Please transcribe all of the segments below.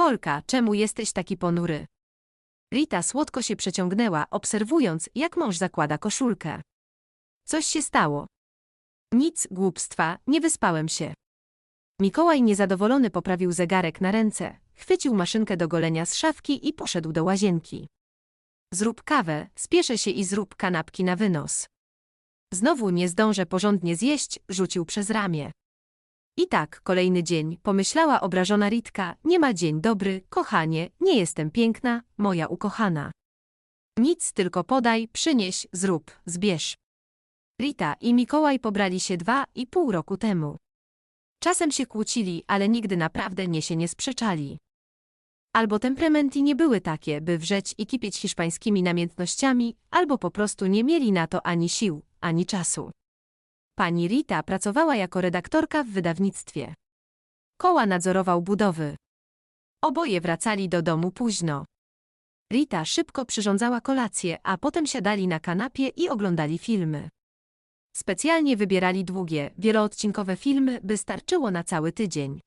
Kolka, czemu jesteś taki ponury? Rita słodko się przeciągnęła, obserwując, jak mąż zakłada koszulkę. Coś się stało. Nic, głupstwa, nie wyspałem się. Mikołaj niezadowolony poprawił zegarek na ręce, chwycił maszynkę do golenia z szafki i poszedł do łazienki. Zrób kawę, spieszę się i zrób kanapki na wynos. Znowu nie zdążę porządnie zjeść, rzucił przez ramię. I tak, kolejny dzień, pomyślała obrażona Ritka, nie ma dzień dobry, kochanie, nie jestem piękna, moja ukochana. Nic, tylko podaj, przynieś, zrób, zbierz. Rita i Mikołaj pobrali się dwa i pół roku temu. Czasem się kłócili, ale nigdy naprawdę nie się nie sprzeczali. Albo temperamenty nie były takie, by wrzeć i kipieć hiszpańskimi namiętnościami, albo po prostu nie mieli na to ani sił, ani czasu. Pani Rita pracowała jako redaktorka w wydawnictwie. Koła nadzorował budowy. Oboje wracali do domu późno. Rita szybko przyrządzała kolację, a potem siadali na kanapie i oglądali filmy. Specjalnie wybierali długie, wieloodcinkowe filmy, by starczyło na cały tydzień.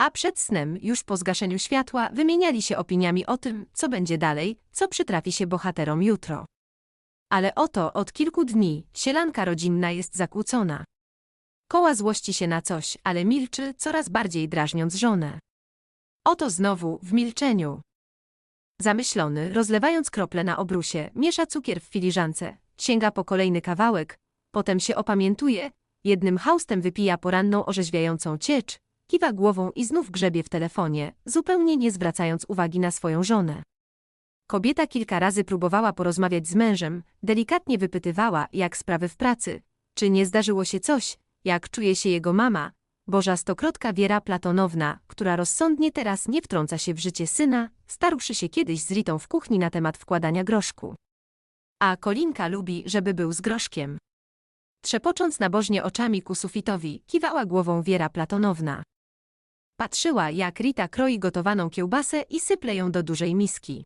A przed snem, już po zgaszeniu światła, wymieniali się opiniami o tym, co będzie dalej, co przytrafi się bohaterom jutro. Ale oto od kilku dni sielanka rodzinna jest zakłócona. Koła złości się na coś, ale milczy, coraz bardziej drażniąc żonę. Oto znowu, w milczeniu. Zamyślony, rozlewając krople na obrusie, miesza cukier w filiżance, sięga po kolejny kawałek, potem się opamiętuje, jednym haustem wypija poranną orzeźwiającą ciecz, kiwa głową i znów grzebie w telefonie, zupełnie nie zwracając uwagi na swoją żonę. Kobieta kilka razy próbowała porozmawiać z mężem, delikatnie wypytywała, jak sprawy w pracy, czy nie zdarzyło się coś, jak czuje się jego mama, Boża stokrotka Wiera Platonowna, która rozsądnie teraz nie wtrąca się w życie syna, starszy się kiedyś z Ritą w kuchni na temat wkładania groszku. A Kolinka lubi, żeby był z groszkiem. Trzepocząc nabożnie oczami ku sufitowi, kiwała głową Wiera Platonowna. Patrzyła, jak Rita kroi gotowaną kiełbasę i syple ją do dużej miski.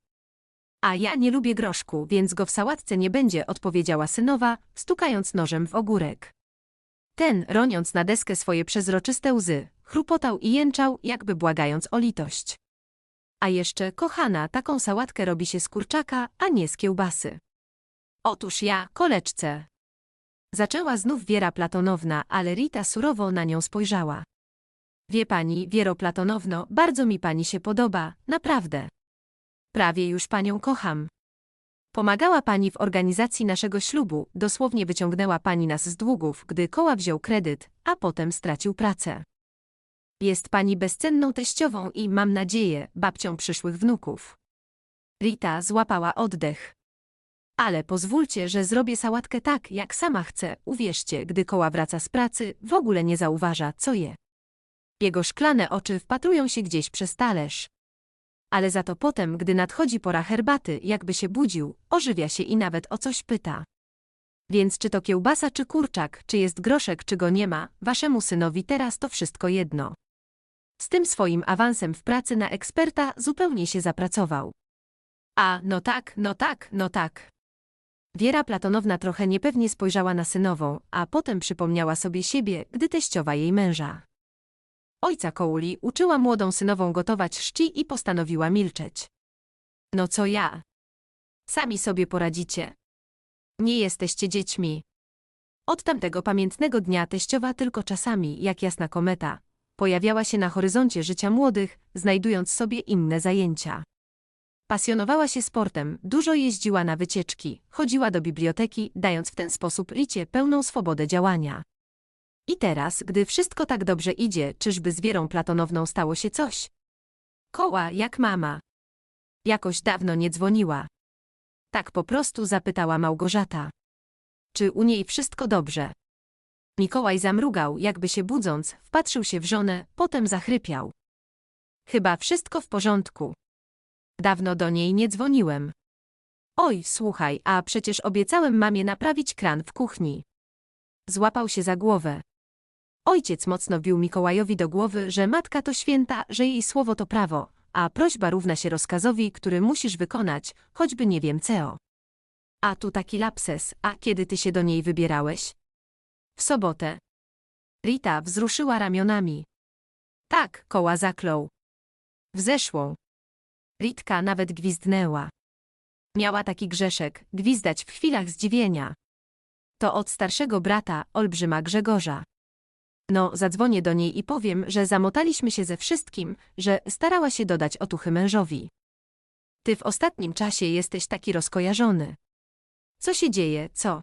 A ja nie lubię groszku, więc go w sałatce nie będzie, odpowiedziała synowa, stukając nożem w ogórek. Ten, roniąc na deskę swoje przezroczyste łzy, chrupotał i jęczał, jakby błagając o litość. A jeszcze, kochana, taką sałatkę robi się z kurczaka, a nie z kiełbasy. Otóż ja, koleczce. Zaczęła znów Wiera Platonowna, ale Rita surowo na nią spojrzała. Wie pani, Wiero Platonowno, bardzo mi pani się podoba, naprawdę. Prawie już panią kocham. Pomagała pani w organizacji naszego ślubu, dosłownie wyciągnęła pani nas z długów, gdy koła wziął kredyt, a potem stracił pracę. Jest pani bezcenną teściową i, mam nadzieję, babcią przyszłych wnuków. Rita złapała oddech. Ale pozwólcie, że zrobię sałatkę tak, jak sama chcę, uwierzcie, gdy koła wraca z pracy, w ogóle nie zauważa, co je. Jego szklane oczy wpatrują się gdzieś przez talerz. Ale za to potem, gdy nadchodzi pora herbaty, jakby się budził, ożywia się i nawet o coś pyta. Więc czy to kiełbasa czy kurczak, czy jest groszek czy go nie ma, waszemu synowi teraz to wszystko jedno. Z tym swoim awansem w pracy na eksperta zupełnie się zapracował. A, no tak, no tak, no tak. Wiera Platonowna trochę niepewnie spojrzała na synową, a potem przypomniała sobie siebie, gdy teściowa jej męża. Ojca Kouli uczyła młodą synową gotować szci i postanowiła milczeć. No co ja? Sami sobie poradzicie. Nie jesteście dziećmi. Od tamtego pamiętnego dnia teściowa tylko czasami, jak jasna kometa, pojawiała się na horyzoncie życia młodych, znajdując sobie inne zajęcia. Pasjonowała się sportem, dużo jeździła na wycieczki, chodziła do biblioteki, dając w ten sposób Ricie pełną swobodę działania. I teraz, gdy wszystko tak dobrze idzie, czyżby z Wierą Platonowną stało się coś? Koła, jak mama. Jakoś dawno nie dzwoniła. Tak po prostu zapytała Małgorzata. Czy u niej wszystko dobrze? Mikołaj zamrugał, jakby się budząc, wpatrzył się w żonę, potem zachrypiał. Chyba wszystko w porządku. Dawno do niej nie dzwoniłem. Oj, słuchaj, a przecież obiecałem mamie naprawić kran w kuchni. Złapał się za głowę. Ojciec mocno wbił Mikołajowi do głowy, że matka to święta, że jej słowo to prawo, a prośba równa się rozkazowi, który musisz wykonać, choćby nie wiem co. A tu taki lapses, a kiedy ty się do niej wybierałeś? W sobotę. Rita wzruszyła ramionami. Tak, koła zaklął. W zeszłą. Ritka nawet gwizdnęła. Miała taki grzeszek, gwizdać w chwilach zdziwienia. To od starszego brata, olbrzyma Grzegorza. No, zadzwonię do niej i powiem, że zamotaliśmy się ze wszystkim, że starała się dodać otuchy mężowi. Ty w ostatnim czasie jesteś taki rozkojarzony. Co się dzieje, co?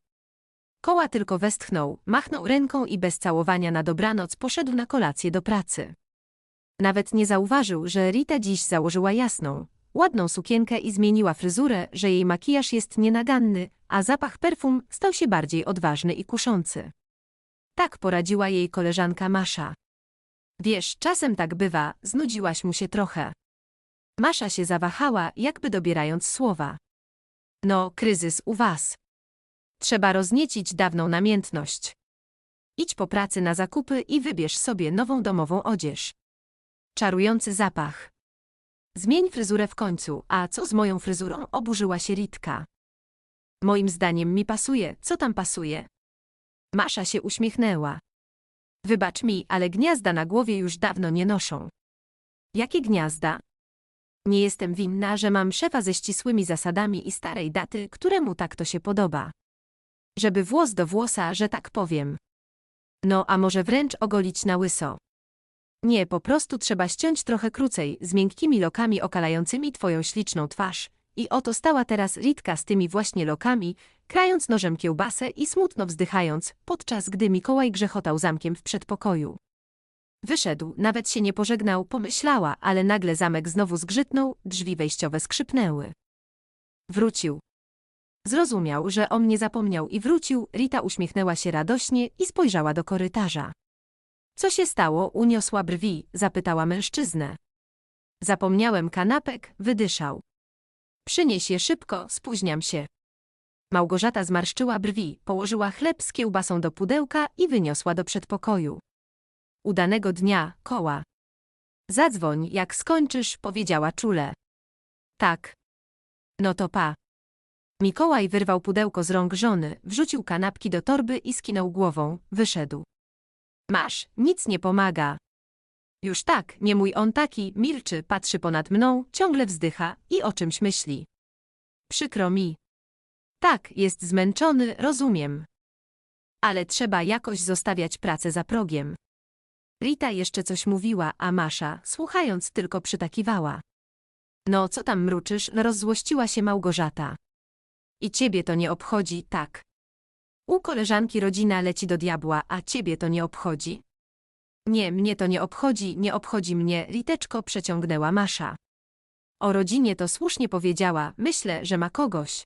Koła tylko westchnął, machnął ręką i bez całowania na dobranoc poszedł na kolację do pracy. Nawet nie zauważył, że Rita dziś założyła jasną, ładną sukienkę i zmieniła fryzurę, że jej makijaż jest nienaganny, a zapach perfum stał się bardziej odważny i kuszący. Tak poradziła jej koleżanka Masza. Wiesz, czasem tak bywa, znudziłaś mu się trochę. Masza się zawahała, jakby dobierając słowa. No, kryzys u was. Trzeba rozniecić dawną namiętność. Idź po pracy na zakupy i wybierz sobie nową domową odzież. Czarujący zapach. Zmień fryzurę w końcu, a co z moją fryzurą oburzyła się Ritka. Moim zdaniem mi pasuje, co tam pasuje. Masza się uśmiechnęła. Wybacz mi, ale gniazda na głowie już dawno nie noszą. Jakie gniazda? Nie jestem winna, że mam szefa ze ścisłymi zasadami i starej daty, któremu tak to się podoba. Żeby włos do włosa, że tak powiem. No, a może wręcz ogolić na łyso. Nie, po prostu trzeba ściąć trochę krócej, z miękkimi lokami okalającymi twoją śliczną twarz. I oto stała teraz Ritka z tymi właśnie lokami, krając nożem kiełbasę i smutno wzdychając, podczas gdy Mikołaj grzechotał zamkiem w przedpokoju. Wyszedł, nawet się nie pożegnał, pomyślała, ale nagle zamek znowu zgrzytnął, drzwi wejściowe skrzypnęły. Wrócił. Zrozumiał, że o mnie zapomniał i wrócił, Rita uśmiechnęła się radośnie i spojrzała do korytarza. Co się stało? Uniosła brwi, zapytała mężczyznę. Zapomniałem kanapek, wydyszał. Przynieś je szybko, spóźniam się. Małgorzata zmarszczyła brwi, położyła chleb z kiełbasą do pudełka i wyniosła do przedpokoju. Udanego dnia, koła. Zadzwoń, jak skończysz, powiedziała czule. Tak. No to pa. Mikołaj wyrwał pudełko z rąk żony, wrzucił kanapki do torby i skinął głową, wyszedł. Masz, nic nie pomaga. Już tak, nie mój on taki, milczy, patrzy ponad mną, ciągle wzdycha i o czymś myśli. Przykro mi. Tak, jest zmęczony, rozumiem. Ale trzeba jakoś zostawiać pracę za progiem. Rita jeszcze coś mówiła, a Masza, słuchając, tylko przytakiwała. No, co tam mruczysz, rozzłościła się Małgorzata. I ciebie to nie obchodzi, tak. U koleżanki rodzina leci do diabła, a ciebie to nie obchodzi? Nie, mnie to nie obchodzi, nie obchodzi mnie, Riteczko przeciągnęła Masza. O rodzinie to słusznie powiedziała, myślę, że ma kogoś.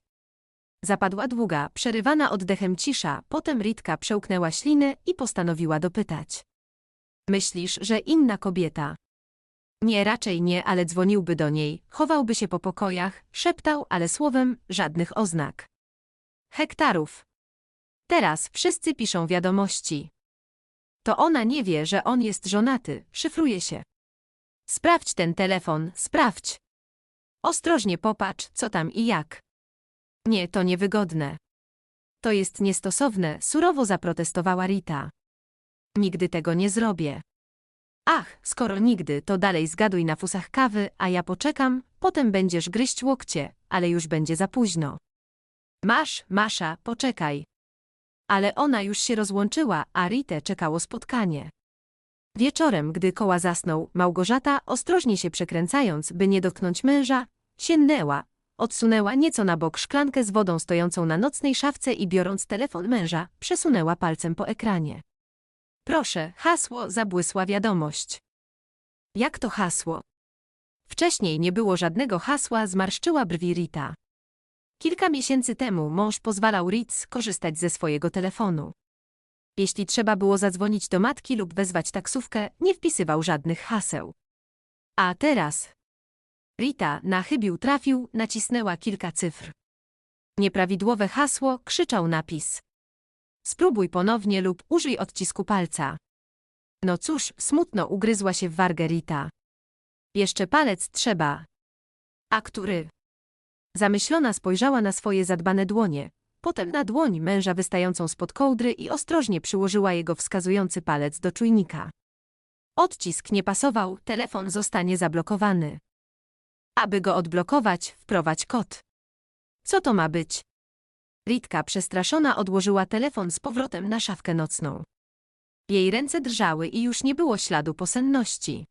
Zapadła długa, przerywana oddechem cisza, potem Ritka przełknęła ślinę i postanowiła dopytać. Myślisz, że inna kobieta? Nie, raczej nie, ale dzwoniłby do niej, chowałby się po pokojach, szeptał, ale słowem żadnych oznak. Hektarów. Teraz wszyscy piszą wiadomości. To ona nie wie, że on jest żonaty, szyfruje się. Sprawdź ten telefon, sprawdź. Ostrożnie popatrz, co tam i jak. Nie, to niewygodne. To jest niestosowne, surowo zaprotestowała Rita. Nigdy tego nie zrobię. Ach, skoro nigdy, to dalej zgaduj na fusach kawy, a ja poczekam, potem będziesz gryźć łokcie, ale już będzie za późno. Masz, Masza, poczekaj. Ale ona już się rozłączyła, a Ritę czekało spotkanie. Wieczorem, gdy koła zasnął, Małgorzata, ostrożnie się przekręcając, by nie dotknąć męża, sięgnęła, odsunęła nieco na bok szklankę z wodą stojącą na nocnej szafce i biorąc telefon męża, przesunęła palcem po ekranie. Proszę, hasło, zabłysła wiadomość. Jak to hasło? Wcześniej nie było żadnego hasła, zmarszczyła brwi Rita. Kilka miesięcy temu mąż pozwalał Ritz korzystać ze swojego telefonu. Jeśli trzeba było zadzwonić do matki lub wezwać taksówkę, nie wpisywał żadnych haseł. A teraz... Rita na chybił trafił, nacisnęła kilka cyfr. Nieprawidłowe hasło, krzyczał napis. Spróbuj ponownie lub użyj odcisku palca. No cóż, smutno ugryzła się w wargę Rita. Jeszcze palec trzeba. A który? Zamyślona spojrzała na swoje zadbane dłonie, potem na dłoń męża wystającą spod kołdry i ostrożnie przyłożyła jego wskazujący palec do czujnika. Odcisk nie pasował, telefon zostanie zablokowany. Aby go odblokować, wprowadź kod. Co to ma być? Ritka przestraszona odłożyła telefon z powrotem na szafkę nocną. Jej ręce drżały i już nie było śladu posenności.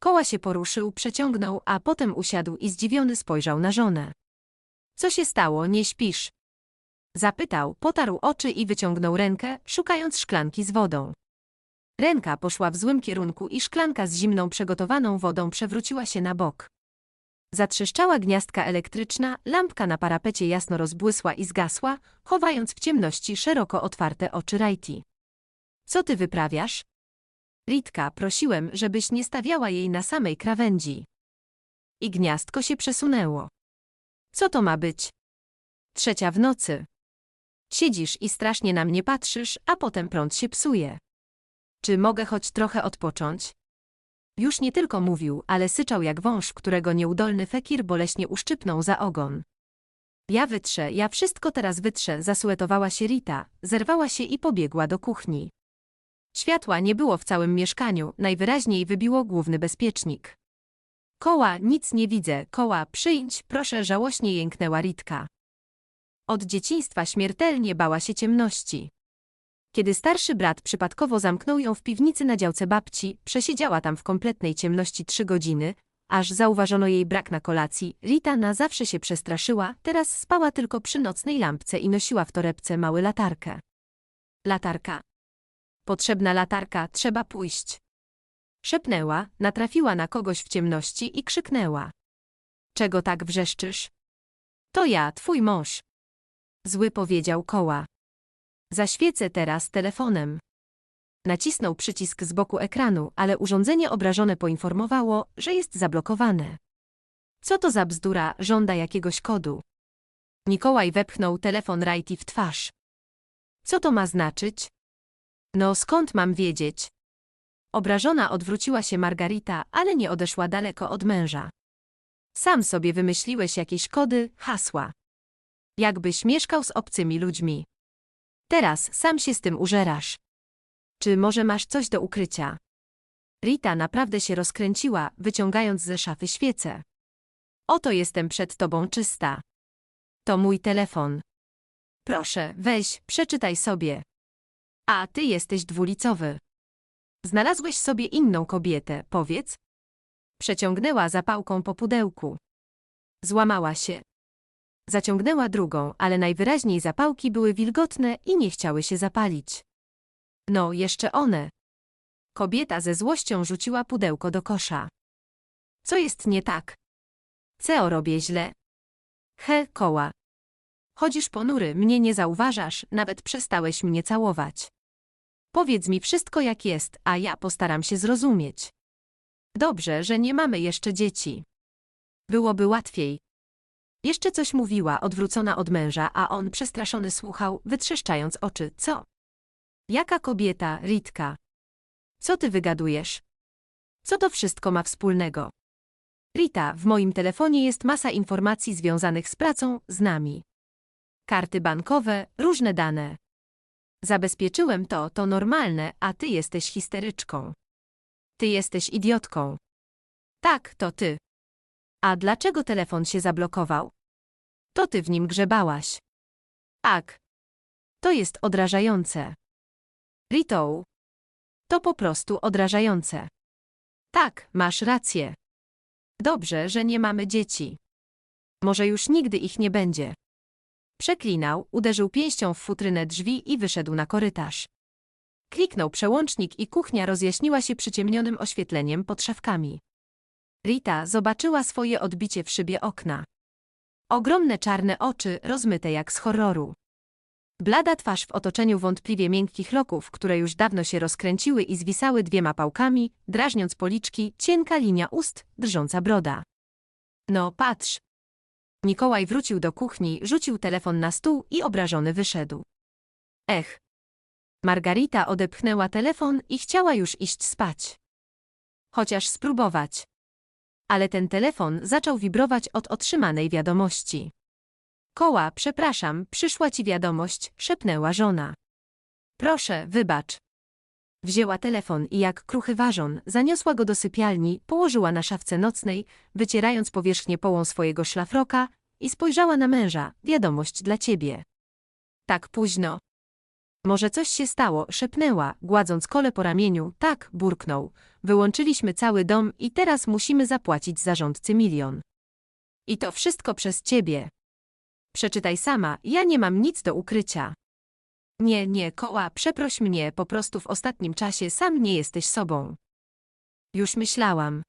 Koła się poruszył, przeciągnął, a potem usiadł i zdziwiony spojrzał na żonę. Co się stało, nie śpisz? Zapytał, potarł oczy i wyciągnął rękę, szukając szklanki z wodą. Ręka poszła w złym kierunku i szklanka z zimną przygotowaną wodą przewróciła się na bok. Zatrzeszczała gniazdka elektryczna, lampka na parapecie jasno rozbłysła i zgasła, chowając w ciemności szeroko otwarte oczy Rajti. Co ty wyprawiasz? Ritka, prosiłem, żebyś nie stawiała jej na samej krawędzi. I gniazdko się przesunęło. Co to ma być? Trzecia w nocy. Siedzisz i strasznie na mnie patrzysz, a potem prąd się psuje. Czy mogę choć trochę odpocząć? Już nie tylko mówił, ale syczał jak wąż, którego nieudolny fekir boleśnie uszczypnął za ogon. Ja wytrzę, ja wszystko teraz wytrzę, zasuetowała się Rita, zerwała się i pobiegła do kuchni. Światła nie było w całym mieszkaniu, najwyraźniej wybiło główny bezpiecznik. Koła, nic nie widzę, koła, przyjdź, proszę, żałośnie jęknęła Ritka. Od dzieciństwa śmiertelnie bała się ciemności. Kiedy starszy brat przypadkowo zamknął ją w piwnicy na działce babci, przesiedziała tam w kompletnej ciemności trzy godziny, aż zauważono jej brak na kolacji. Rita na zawsze się przestraszyła, teraz spała tylko przy nocnej lampce i nosiła w torebce mały latarkę. Latarka. Potrzebna latarka, trzeba pójść. Szepnęła, natrafiła na kogoś w ciemności i krzyknęła. Czego tak wrzeszczysz? To ja, twój mąż. Zły powiedział koła. Zaświecę teraz telefonem. Nacisnął przycisk z boku ekranu, ale urządzenie obrażone poinformowało, że jest zablokowane. Co to za bzdura, żąda jakiegoś kodu. Mikołaj wepchnął telefon Rajti w twarz. Co to ma znaczyć? No skąd mam wiedzieć? Obrażona odwróciła się Margarita, ale nie odeszła daleko od męża. Sam sobie wymyśliłeś jakieś kody, hasła. Jakbyś mieszkał z obcymi ludźmi. Teraz sam się z tym użerasz. Czy może masz coś do ukrycia? Rita naprawdę się rozkręciła, wyciągając ze szafy świecę. Oto jestem przed tobą czysta. To mój telefon. Proszę, weź, przeczytaj sobie. A ty jesteś dwulicowy. Znalazłeś sobie inną kobietę, powiedz? Przeciągnęła zapałką po pudełku. Złamała się. Zaciągnęła drugą, ale najwyraźniej zapałki były wilgotne i nie chciały się zapalić. No, jeszcze one. Kobieta ze złością rzuciła pudełko do kosza. Co jest nie tak? Co robię źle? He, koła. Chodzisz ponury, mnie nie zauważasz, nawet przestałeś mnie całować. Powiedz mi wszystko jak jest, a ja postaram się zrozumieć. Dobrze, że nie mamy jeszcze dzieci. Byłoby łatwiej. Jeszcze coś mówiła, odwrócona od męża, a on przestraszony słuchał, wytrzeszczając oczy. Co? Jaka kobieta, Ritka? Co ty wygadujesz? Co to wszystko ma wspólnego? Rita, w moim telefonie jest masa informacji związanych z pracą, z nami. Karty bankowe, różne dane. Zabezpieczyłem to, to normalne, a ty jesteś histeryczką. Ty jesteś idiotką. Tak, to ty. A dlaczego telefon się zablokował? To ty w nim grzebałaś. Ak. To jest odrażające. Rito. To po prostu odrażające. Tak, masz rację. Dobrze, że nie mamy dzieci. Może już nigdy ich nie będzie. Przeklinał, uderzył pięścią w futrynę drzwi i wyszedł na korytarz. Kliknął przełącznik i kuchnia rozjaśniła się przyciemnionym oświetleniem pod szafkami. Rita zobaczyła swoje odbicie w szybie okna. Ogromne czarne oczy, rozmyte jak z horroru. Blada twarz w otoczeniu wątpliwie miękkich loków, które już dawno się rozkręciły i zwisały dwiema pałkami, drażniąc policzki, cienka linia ust, drżąca broda. No, patrz. Mikołaj wrócił do kuchni, rzucił telefon na stół i obrażony wyszedł. Ech. Margarita odepchnęła telefon i chciała już iść spać. Chociaż spróbować. Ale ten telefon zaczął wibrować od otrzymanej wiadomości. Koła, przepraszam, przyszła ci wiadomość, szepnęła żona. Proszę, wybacz. Wzięła telefon i jak kruchy ważon, zaniosła go do sypialni, położyła na szafce nocnej, wycierając powierzchnię połą swojego szlafroka i spojrzała na męża. Wiadomość dla ciebie. Tak późno. Może coś się stało, szepnęła, gładząc kole po ramieniu. Tak, burknął. Wyłączyliśmy cały dom i teraz musimy zapłacić zarządcy milion. I to wszystko przez ciebie. Przeczytaj sama, ja nie mam nic do ukrycia. Nie, nie, koła, przeproś mnie, po prostu w ostatnim czasie sam nie jesteś sobą. Już myślałam.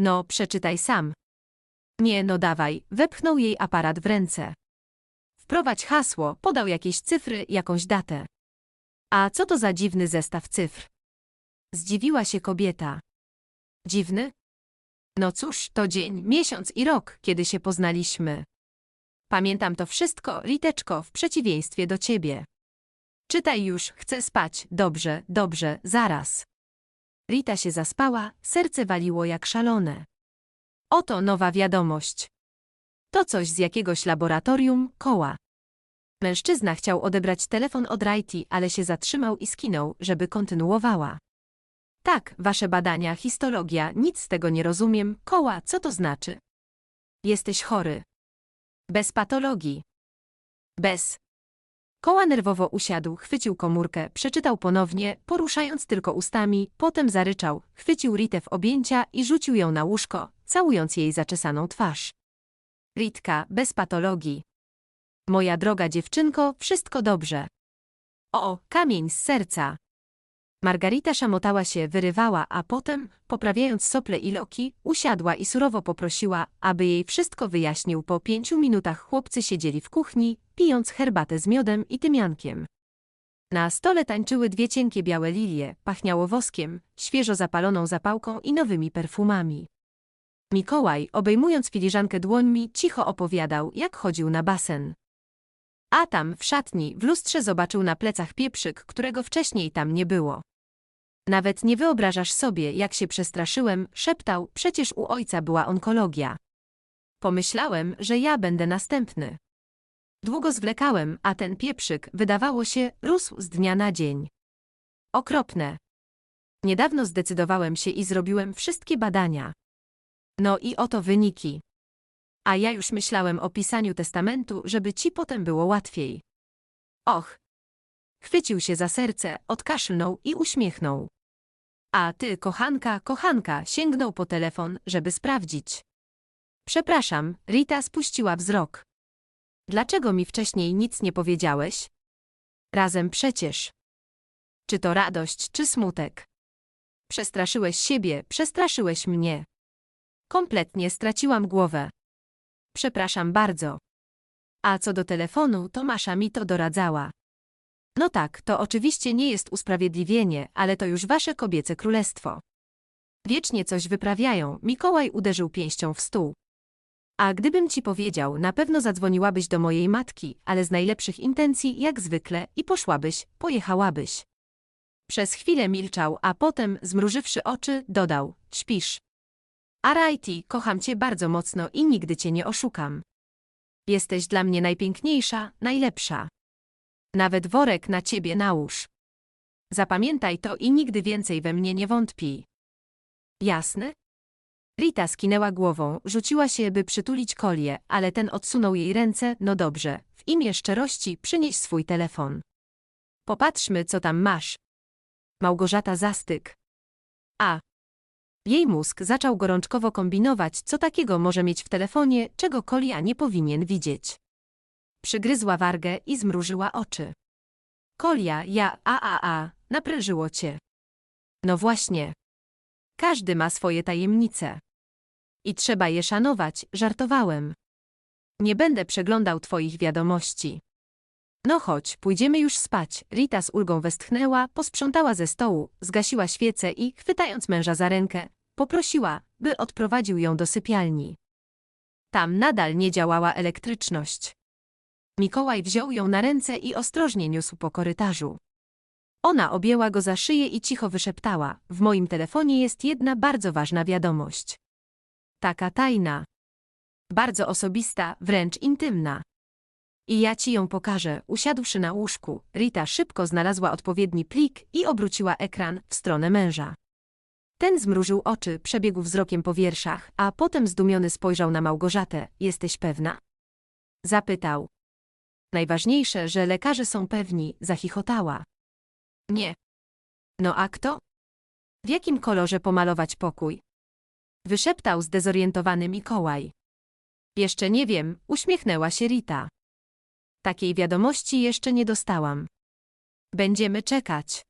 No, przeczytaj sam. Nie, no dawaj, wepchnął jej aparat w ręce. Wprowadź hasło, podał jakieś cyfry, jakąś datę. A co to za dziwny zestaw cyfr? Zdziwiła się kobieta. Dziwny? No cóż, to dzień, miesiąc i rok, kiedy się poznaliśmy. Pamiętam to wszystko, liteczko, w przeciwieństwie do ciebie. Czytaj już, chcę spać, dobrze, dobrze, zaraz. Rita się zaspała, serce waliło jak szalone. Oto nowa wiadomość. To coś z jakiegoś laboratorium, koła. Mężczyzna chciał odebrać telefon od Righty, ale się zatrzymał i skinął, żeby kontynuowała. Tak, wasze badania, histologia, nic z tego nie rozumiem. Koła, co to znaczy? Jesteś chory. Bez patologii. Bez. Koła nerwowo usiadł, chwycił komórkę, przeczytał ponownie, poruszając tylko ustami, potem zaryczał, chwycił Ritę w objęcia i rzucił ją na łóżko, całując jej zaczesaną twarz. Ritka, bez patologii. Moja droga dziewczynko, wszystko dobrze. O, kamień z serca. Margarita szamotała się, wyrywała, a potem, poprawiając sople i loki, usiadła i surowo poprosiła, aby jej wszystko wyjaśnił. Po pięciu minutach chłopcy siedzieli w kuchni, pijąc herbatę z miodem i tymiankiem. Na stole tańczyły dwie cienkie białe lilie, pachniało woskiem, świeżo zapaloną zapałką i nowymi perfumami. Mikołaj, obejmując filiżankę dłońmi, cicho opowiadał, jak chodził na basen. A tam, w szatni, w lustrze zobaczył na plecach pieprzyk, którego wcześniej tam nie było. Nawet nie wyobrażasz sobie, jak się przestraszyłem, szeptał, przecież u ojca była onkologia. Pomyślałem, że ja będę następny. Długo zwlekałem, a ten pieprzyk, wydawało się, rósł z dnia na dzień. Okropne. Niedawno zdecydowałem się i zrobiłem wszystkie badania. No i oto wyniki. A ja już myślałem o pisaniu testamentu, żeby ci potem było łatwiej. Och. Chwycił się za serce, odkaszlnął i uśmiechnął. A ty, kochanka, kochanka, sięgnął po telefon, żeby sprawdzić. Przepraszam, Rita spuściła wzrok. Dlaczego mi wcześniej nic nie powiedziałeś? Razem przecież. Czy to radość, czy smutek? Przestraszyłeś siebie, przestraszyłeś mnie. Kompletnie straciłam głowę. Przepraszam bardzo. A co do telefonu, to Masza mi to doradzała. No tak, to oczywiście nie jest usprawiedliwienie, ale to już wasze kobiece królestwo. Wiecznie coś wyprawiają, Mikołaj uderzył pięścią w stół. A gdybym ci powiedział, na pewno zadzwoniłabyś do mojej matki, ale z najlepszych intencji, jak zwykle, i poszłabyś, pojechałabyś. Przez chwilę milczał, a potem, zmrużywszy oczy, dodał, śpisz. Arajti, kocham cię bardzo mocno i nigdy cię nie oszukam. Jesteś dla mnie najpiękniejsza, najlepsza. Nawet worek na ciebie nałóż. Zapamiętaj to i nigdy więcej we mnie nie wątpij. Jasne? Rita skinęła głową, rzuciła się, by przytulić kolię, ale ten odsunął jej ręce, no dobrze, w imię szczerości przynieś swój telefon. Popatrzmy, co tam masz. Małgorzata zastyk. A. Jej mózg zaczął gorączkowo kombinować, co takiego może mieć w telefonie, czego kolia nie powinien widzieć. Przygryzła wargę i zmrużyła oczy. Kolia, ja, a, a, a, naprężyło cię. No właśnie. Każdy ma swoje tajemnice. I trzeba je szanować, żartowałem. Nie będę przeglądał twoich wiadomości. No chodź, pójdziemy już spać. Rita z ulgą westchnęła, posprzątała ze stołu, zgasiła świecę i, chwytając męża za rękę, poprosiła, by odprowadził ją do sypialni. Tam nadal nie działała elektryczność. Mikołaj wziął ją na ręce i ostrożnie niósł po korytarzu. Ona objęła go za szyję i cicho wyszeptała: W moim telefonie jest jedna bardzo ważna wiadomość. Taka tajna. Bardzo osobista, wręcz intymna. I ja ci ją pokażę. Usiadłszy na łóżku, Rita szybko znalazła odpowiedni plik i obróciła ekran w stronę męża. Ten zmrużył oczy, przebiegł wzrokiem po wierszach, a potem zdumiony spojrzał na Małgorzatę. Jesteś pewna? Zapytał. Najważniejsze, że lekarze są pewni, zachichotała. Nie. No a kto? W jakim kolorze pomalować pokój? Wyszeptał zdezorientowany Mikołaj. Jeszcze nie wiem, uśmiechnęła się Rita. Takiej wiadomości jeszcze nie dostałam. Będziemy czekać.